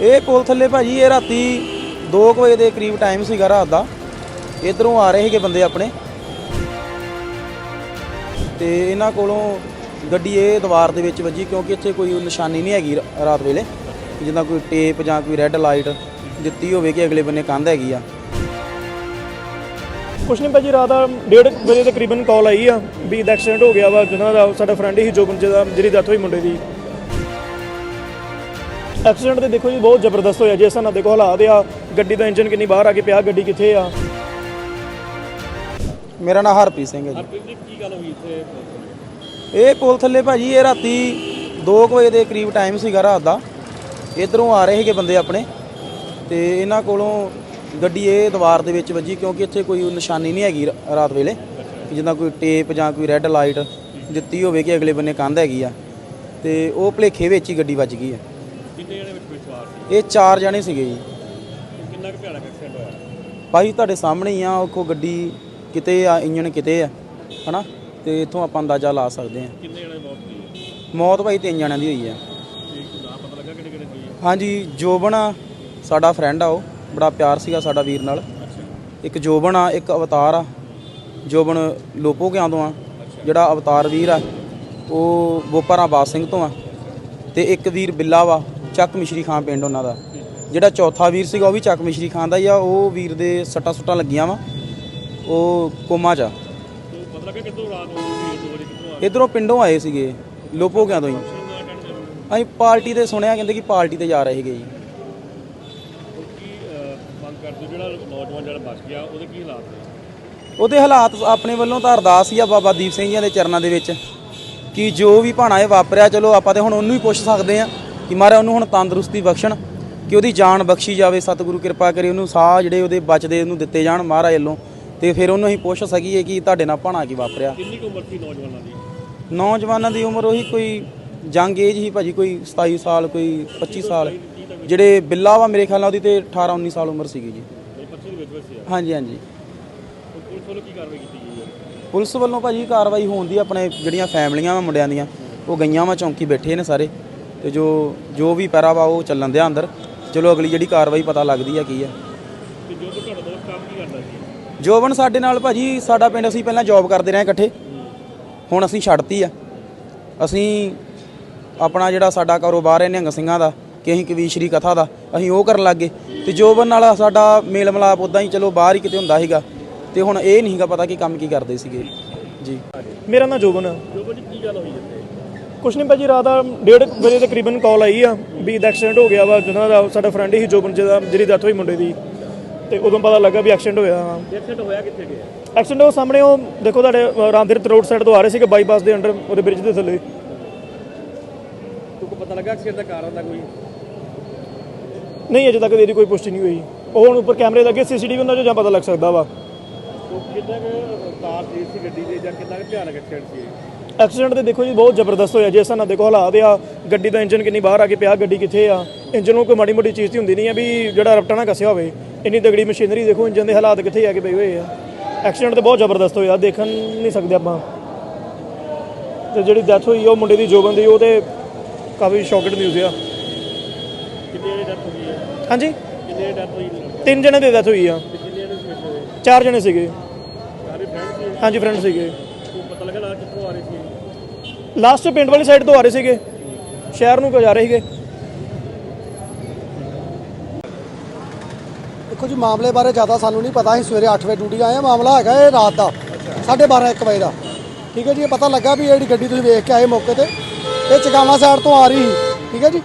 ਇਹ ਪੁਲ ਥੱਲੇ ਭਾਜੀ, ਇਹ ਰਾਤੀ 2 ਵਜੇ ਦੇ ਕਰੀਬ ਟਾਈਮ ਸੀਗਾ ਰਾਤ ਦਾ। ਇਧਰੋਂ ਆ ਰਹੇ ਸੀਗੇ ਬੰਦੇ ਆਪਣੇ। ਤੇ ਇਹਨਾਂ ਕੋਲੋਂ ਗੱਡੀ ਇਹ ਦੀਵਾਰ ਦੇ ਵਿੱਚ ਵੱਜੀ, ਕਿਉਂਕਿ ਇੱਥੇ ਕੋਈ ਨਿਸ਼ਾਨੀ ਨਹੀਂ ਹੈਗੀ ਰਾਤ ਵੇਲੇ। ਜਿੱਦਾਂ ਕੋਈ ਟੇਪ ਜਾਂ ਕੋਈ ਰੈੱਡ ਲਾਈਟ ਦਿੱਤੀ ਹੋਵੇ ਕਿ ਅਗਲੇ ਬੰਨੇ ਕੰਧ ਹੈਗੀ ਆ। ਕੁਛ ਨਹੀਂ ਭਾਜੀ, ਰਾਤ ਦਾ 1:30 ਵਜੇ ਤਕਰੀਬਨ ਕਾਲ ਆਈ ਆ ਵੀ ਦਾ ਐਕਸੀਡੈਂਟ ਹੋ ਗਿਆ ਵਾ, ਜਿਹਨਾਂ ਦਾ ਸਾਡਾ ਫਰੈਂਡ ਹੀ ਜੋਬਨ ਜਿਹਦਾ, ਜਿਹਦੀ ਡੈਥ ਹੋਈ ਮੁੰਡੇ ਦੀ। ਐਕਸੀਡੈਂਟ ਤੇ ਦੇਖੋ ਜੀ ਬਹੁਤ ਜ਼ਬਰਦਸਤ ਹੋਇਆ ਜਿਸ ਨਾਲ ਦੇਖੋ ਹਾਲਾਤ ਆ। ਗੱਡੀ ਦਾ ਇੰਜਨ ਕਿੰਨੀ ਬਾਹਰ ਆ ਕੇ ਪਿਆ ਗੱਡੀ ਕਿੱਥੇ ਆ? ਮੇਰਾ ਨਾਮ ਹਰਪ੍ਰੀਤ ਸਿੰਘ ਹੈ ਜੀ। ਕੀ ਗੱਲ ਹੋਈ ਇੱਥੇ? ਇਹ ਪੁਲ ਥੱਲੇ ਭਾਜੀ ਇਹ ਰਾਤੀ 2 ਵਜੇ ਦੇ ਕਰੀਬ ਟਾਈਮ ਸੀਗਾ ਰਾਤ ਦਾ। ਇਧਰੋਂ ਆ ਰਹੇ ਸੀਗੇ ਬੰਦੇ ਆਪਣੇ। ਤੇ ਇਹਨਾਂ ਕੋਲੋਂ ਗੱਡੀ ਇਹ ਦੀਵਾਰ ਦੇ ਵਿੱਚ ਵੱਜੀ ਕਿਉਂਕਿ ਇੱਥੇ ਕੋਈ ਨਿਸ਼ਾਨੀ ਨਹੀਂ ਹੈਗੀ ਰਾਤ ਵੇਲੇ। ਜਿੱਦਾਂ ਕੋਈ ਟੇਪ ਜਾਂ ਕੋਈ ਰੈੱਡ ਲਾਈਟ ਦਿੱਤੀ ਹੋਵੇ ਕਿ ਅਗਲੇ ਬੰਨੇ ਕੰਧ ਹੈਗੀ ਆ। ਤੇ ਉਹ ਭਲੇਖੇ ਵਿੱਚ ਹੀ ਗੱਡੀ ਵੱਜ ਗਈ ਆ ਵਿੱਚ ਕੋਈ ਸਵਾਰ ਸੀ? ਇਹ ਚਾਰ ਜਣੇ ਸੀਗੇ ਜੀ। ਕਿੰਨਾ ਕੁ ਭਿਆਨਕ ਐਕਸੀਡੈਂਟ ਹੋਇਆ? ਭਾਈ ਤੁਹਾਡੇ ਸਾਹਮਣੇ ਹੀ ਆ ਉਹ ਗੱਡੀ ਕਿਤੇ ਆ ਇੰਜਣ ਕਿਤੇ ਆ ਹਨਾ? ਤੇ ਇਥੋਂ ਆਪਾਂ ਅੰਦਾਜ਼ਾ ਲਾ ਸਕਦੇ ਆ। ਕਿੰਨੇ ਜਣੇ ਮੌਤ ਹੋਈ ਹੈ ਮੌਤ ਭਾਈ ਤਿੰਨ ਜਣਿਆਂ ਦੀ ਹੋਈ ਆ। ਨਾ ਪਤਾ ਲੱਗਾ ਕਿਹੜੇ ਕਿਹੜੇ ਹੋਈ ਹੈ ਹਾਂਜੀ ਜੋਬਨ ਆ ਸਾਡਾ ਫਰੈਂਡ ਆ ਉਹ ਬੜਾ ਪਿਆਰ ਸੀਗਾ ਸਾਡਾ ਵੀਰ ਨਾਲ। ਇੱਕ ਜੋਬਨ ਆ ਇੱਕ ਅਵਤਾਰ ਆ। ਜੋਬਨ ਲੋਪੋ ਕਿਆਂ ਤੋਂ ਆ? ਜਿਹੜਾ ਅਵਤਾਰ ਵੀਰ ਆ ਉਹ ਬੋਪਰਾ ਬਾਦ ਸਿੰਘ ਤੋਂ ਆ। ਤੇ ਇੱਕ ਵੀਰ ਬਿੱਲਾ ਵਾ ਚੱਕ ਮਿਸ਼ਰੀ ਖਾਂ ਪਿੰਡ ਉਹਨਾਂ ਦਾ। ਜਿਹੜਾ ਚੌਥਾ ਵੀਰ ਸੀਗਾ ਉਹ ਵੀ ਚੱਕ ਮਿਸ਼ਰੀ ਖਾਂ ਦਾ ਹੀ ਆ, ਉਹ ਵੀਰ ਦੇ ਸੱਟਾਂ ਸੁੱਟਾਂ ਲੱਗੀਆਂ ਵਾ, ਉਹ ਕੋਮਾ ਚ ਆ। ਤੇ ਪਤਾ ਕਿੱਥੋਂ ਰਾਤ ਨੂੰ ਇਧਰੋਂ ਪਿੰਡੋਂ ਆਏ ਸੀਗੇ, ਲੋਪੋ ਕਿਆਂ ਤੋਂ ਹੀ। ਅਸੀਂ ਪਾਰਟੀ ਤੇ ਸੁਣਿਆ, ਕਹਿੰਦੇ ਕਿ ਪਾਰਟੀ ਤੇ ਜਾ ਰਹੇ ਸੀਗੇ ਜੀ। ਉਹਦੇ ਹਾਲਾਤ ਉਹਦੇ ਹਾਲਾਤ ਆਪਣੇ ਵੱਲੋਂ ਤਾਂ ਅਰਦਾਸ ਹੀ ਆ ਬਾਬਾ ਦੀਪ ਸਿੰਘ ਜੀ ਦੇ ਚਰਨਾਂ ਦੇ ਵਿੱਚ, ਕਿ ਜੋ ਵੀ ਭਾਣਾ ਇਹ ਵਾਪਰਿਆ, ਚਲੋ ਆਪਾਂ ਤੇ ਹੁਣ ਉਹਨੂੰ ਹੀ ਪੁੱਛ ਸਕਦੇ ਆ। ਕਿ ਮਹਾਰਾਜ ਉਹਨੂੰ ਹੁਣ ਤੰਦਰੁਸਤੀ ਬਖਸ਼ਣ ਕਿ ਉਹਦੀ ਜਾਨ ਬਖਸ਼ੀ ਜਾਵੇ ਸਤਿਗੁਰੂ ਕਿਰਪਾ ਕਰੇ ਉਹਨੂੰ ਸਾਹ ਜਿਹੜੇ ਉਹਦੇ ਬਚਦੇ ਉਹਨੂੰ ਦਿੱਤੇ ਜਾਣ ਮਹਾਰਾਜ ਵੱਲੋਂ। ਤੇ ਫਿਰ ਉਹਨੂੰ ਅਸੀਂ ਪੁੱਛ ਸਕੀਏ ਕਿ ਤੁਹਾਡੇ ਨਾਲ ਭਾਣਾ ਕੀ ਵਾਪਰਿਆ। ਕਿੰਨੀ ਕੁ ਉਮਰ ਸੀ ਨੌਜਵਾਨਾਂ ਦੀ? ਨੌਜਵਾਨਾਂ ਦੀ ਉਮਰ ਉਹੀ ਕੋਈ ਜੰਗ ਏਜ ਹੀ ਭਾਜੀ ਕੋਈ 27 ਸਾਲ ਕੋਈ 25 ਸਾਲ। ਜਿਹੜੇ ਬਿੱਲਾ ਵਾ ਮੇਰੇ ਖਿਆਲ ਨਾਲ ਉਹਦੀ ਤੇ 18 19 ਸਾਲ ਉਮਰ ਸੀਗੀ ਜੀ। ਇਹ 25 ਦੇ ਵਿੱਚ ਵਿੱਚ ਸੀ। ਹਾਂਜੀ ਹਾਂਜੀ। ਪੁਲਿਸ ਵੱਲੋਂ ਕੀ ਕਾਰਵਾਈ ਕੀਤੀ ਗਈ ਹੈ? ਪੁਲਿਸ ਵੱਲੋਂ ਭਾਜੀ ਕਾਰਵਾਈ ਹੋਣ ਦੀ ਆਪਣੇ ਜਿਹੜੀਆਂ ਫੈਮਲੀਆਂ ਵਾ ਮੁੰਡਿਆਂ ਦੀਆਂ ਉਹ ਗਈਆਂ ਵਾ ਚੌਂਕੀ ਬੈਠੇ ਨੇ ਸਾਰੇ। ਤੇ ਜੋ ਜੋ ਵੀ ਪੈਰਾ ਵਾ ਉਹ ਚੱਲਣ ਦਿਆ ਅੰਦਰ। ਚਲੋ ਅਗਲੀ ਜਿਹੜੀ ਕਾਰਵਾਈ ਪਤਾ ਲੱਗਦੀ ਆ ਕੀ ਆ। ਤੇ ਜੋ ਕਿ ਤੁਹਾਡਾ ਦੋਸਤ ਕੰਮ ਕੀ ਕਰਦਾ ਸੀ ਜੋਬਨ ਸਾਡੇ ਨਾਲ ਭਾਜੀ ਸਾਡਾ ਪਿੰਡ ਅਸੀਂ ਪਹਿਲਾਂ ਜੌਬ ਕਰਦੇ ਰਹੇ ਇਕੱਠੇ। ਹੁਣ ਅਸੀਂ ਛੱਡਤੀ ਆ। ਅਸੀਂ ਆਪਣਾ ਜਿਹੜਾ ਸਾਡਾ ਕਾਰੋਬਾਰ ਹੈ ਨਿਹੰਗ ਸਿੰਘਾਂ ਦਾ ਕਿ ਅਸੀਂ ਕਵੀਸ਼ਰੀ ਕਥਾ ਦਾ ਅਸੀਂ ਉਹ ਕਰਨ ਲੱਗੇ ਤੇ ਜੋਬਨ ਨਾਲ ਸਾਡਾ ਮੇਲ ਮਿਲਾਪ ਉਦਾਂ ਹੀ ਚਲੋ ਬਾਹਰ ਹੀ ਕਿਤੇ ਹੁੰਦਾ ਸੀਗਾ। ਤੇ ਹੁਣ ਇਹ ਨਹੀਂ ਗਾ ਪਤਾ ਕਿ ਕੰਮ ਕੀ ਕਰਦੇ ਸੀਗੇ। ਜੀ। ਮੇਰਾ ਨਾਮ ਜੋਬਨ ਆ। ਜੋ ਕੀ ਗੱਲ ਹੋਈ ਕੁਛ ਨਹੀਂ ਭਾਜੀ ਰਾਤ ਦਾ 1:30 ਵਜੇ ਤਕਰੀਬਨ ਕਾਲ ਆਈ ਆ ਵੀ ਦਾ ਐਕਸੀਡੈਂਟ ਹੋ ਗਿਆ ਵਾ ਜਿਹਨਾਂ ਦਾ ਸਾਡਾ ਫਰੈਂਡ ਹੀ ਜੋਬਨ ਜਿਹਦਾ ਜਿਹਦੀ ਡੈਥ ਹੋਈ ਮੁੰਡੇ ਦੀ। ਤੇ ਉਦੋਂ ਪਤਾ ਲੱਗਾ ਵੀ ਐਕਸੀਡੈਂਟ ਹੋਇਆ ਵਾ। ਐਕਸੀਡੈਂਟ ਹੋਇਆ ਕਿੱਥੇ ਗਿਆ? ਐਕਸੀਡੈਂਟ ਉਹ ਸਾਹਮਣੇ ਉਹ ਦੇਖੋ ਤੁਹਾਡੇ ਅ, ਰਾਮਦਿਰ ਰੋਡ ਸਾਈਡ ਤੋਂ ਆ ਰਹੇ ਸੀਗੇ ਬਾਈਪਾਸ ਦੇ ਅੰਡਰ ਉਹਦੇ ਬ੍ਰਿਜ ਦੇ ਥੱਲੇ। ਤੁਹਾਨੂੰ ਪਤਾ ਲੱਗਾ ਐਕਸੀਡੈਂਟ ਦਾ ਕਾਰਨ ਦਾ ਕੋਈ? ਨਹੀਂ ਅਜੇ ਤੱਕ ਇਹਦੀ ਕੋਈ ਪੁਸ਼ਟੀ ਨਹੀਂ ਹੋਈ। ਉਹ ਹੁਣ ਉੱਪਰ ਕੈਮਰੇ ਲੱਗੇ ਸੀਸੀਟੀਵੀ ਉਹਨਾਂ 'ਚੋਂ ਜਾਂ ਪਤਾ ਲੱਗ ਸਕਦਾ ਵਾ। ਕਿੰਨਾ ਕੁ ਰਫ਼ਤਾਰ ਤੇਜ਼ ਸੀ ਗੱਡੀ ਦੀ ਜਾਂ ਕਿੰਨਾ ਕੁ ਭਿਆਨਕ ਐਕਸੀਡੈਂਟ ਸੀ? ਐਕਸੀਡੈਂਟ ਤੇ ਦੇਖੋ ਜੀ ਬਹੁਤ ਜ਼ਬਰਦਸਤ ਹੋਇਆ ਜਿਸ ਨਾਲ ਦੇਖੋ ਹਾਲਾਤ ਆ। ਗੱਡੀ ਦਾ ਇੰਜਨ ਕਿੰਨੀ ਬਾਹਰ ਆ ਕੇ ਪਿਆ ਗੱਡੀ ਕਿੱਥੇ ਆ? ਇੰਜਨ ਨੂੰ ਕੋਈ ਮਾੜੀ ਮੋਟੀ ਚੀਜ਼ ਦੀ ਹੁੰਦੀ ਨਹੀਂ ਆ ਵੀ ਜਿਹੜਾ ਰਪਟਾ ਨਾ ਕੱਸਿਆ ਹੋਵੇ। ਇੰਨੀ ਤਗੜੀ ਮਸ਼ੀਨਰੀ ਦੇਖੋ ਇੰਜਨ ਦੇ ਹਾਲਾਤ ਕਿੱਥੇ ਆ ਕੇ ਪਏ ਹੋਏ ਆ। ਐਕਸੀਡੈਂਟ ਤੇ ਬਹੁਤ ਜ਼ਬਰਦਸਤ ਹੋਇਆ ਦੇਖਣ ਨਹੀਂ ਸਕਦੇ ਆਪਾਂ। ਤੇ ਜਿਹੜੀ ਡੈਥ ਹੋਈ ਆ ਉਹ ਮੁੰਡੇ ਦੀ ਜੋਬਨ ਦੀ ਉਹ ਤੇ ਕਾਫੀ ਸ਼ੌਕਡ ਨਿਊਜ਼ ਆ। ਕਿੰਨੇ ਜਣੇ ਡੈਥ ਹੋਈ ਹੈ ਹਾਂਜੀ? ਕਿੰਨੇ ਡੈਥ ਹੋਈ? ਤਿੰਨ ਜਣੇ ਦੀ ਡੈਥ ਹੋਈ ਆ। ਤੇ ਕਿੰਨੇ? ਚਾਰ ਜਣੇ ਸੀਗੇ। ਸਾਰੇ ਫਰੈਂਡ ਸੀ ਹਾਂਜੀ ਫਰੈਂਡ ਸੀਗੇ। ਉਹ ਪਤਾ ਲੱਗਾ ਨਾ ਕਿੱਥੋਂ ਆ ਰਹੇ ਸੀ? ਲਾਸਟ ਪਿੰਡ ਵਾਲੀ ਸਾਈਡ ਤੋਂ ਆ ਰਹੇ ਸੀਗੇ। ਸ਼ਹਿਰ ਨੂੰ ਕੋ ਜਾ ਰਹੇ ਸੀਗੇ? ਦੇਖੋ ਜੀ, ਮਾਮਲੇ ਬਾਰੇ ਜ਼ਿਆਦਾ ਸਾਨੂੰ ਨਹੀਂ ਪਤਾ। ਅਸੀਂ ਸਵੇਰੇ 8 ਵਜੇ ਡਿਊਟੀ ਆਏ ਹਾਂ ਮਾਮਲਾ ਹੈਗਾ ਇਹ ਰਾਤ ਦਾ 12:30 1 ਵਜੇ ਦਾ। ਠੀਕ ਹੈ ਜੀ, ਇਹ ਪਤਾ ਲੱਗਾ ਵੀ ਜਿਹੜੀ ਗੱਡੀ ਤੁਸੀਂ ਵੇਖ ਕੇ ਆਏ ਮੌਕੇ ਤੇ, ਇਹ ਚਗਾਵਾ ਸਾਈਡ ਤੋਂ ਆ ਰਹੀ ਸੀ। ਠੀਕ ਹੈ ਜੀ,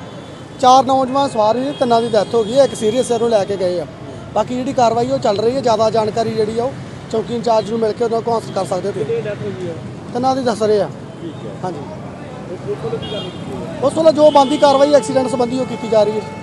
ਚਾਰ ਨੌਜਵਾਨ ਸਵਾਰ ਸੀ, ਤਿੰਨਾਂ ਦੀ ਡੈਥ ਹੋ ਗਈ ਹੈ। ਇੱਕ ਸੀਰੀਅਸ ਨੂੰ ਲੈ ਕੇ ਗਏ ਆ। ਬਾਕੀ ਜਿਹੜੀ ਕਾਰਵਾਈ ਉਹ ਚੱਲ ਰਹੀ ਹੈ, ਜ਼ਿਆਦਾ ਜਾਣਕਾਰੀ ਜਿਹੜੀ ਆ ਉਹ ਚੌਕੀ ਇੰਚਾਰਜ ਨੂੰ ਮਿਲ ਕੇ ਉਹਨਾਂ ਕੋਲ ਹਾਸਲ ਕਰ ਸਕਦੇ ਹੋ ਤੁਸੀਂ। ਤਿੰਨਾਂ ਦੀ ਦੱਸ ਰਹੇ ਆ। ਠੀਕ ਹੈ। ਹਾਂਜੀ। ਉਹ ਵੱਲੋਂ ਉਸ ਵੇਲੇ ਜੋ ਬੰਦੀ ਕਾਰਵਾਈ ਐਕਸੀਡੈਂਟ ਸੰਬੰਧੀ ਉਹ ਕੀਤੀ ਜਾ ਰਹੀ ਹੈ।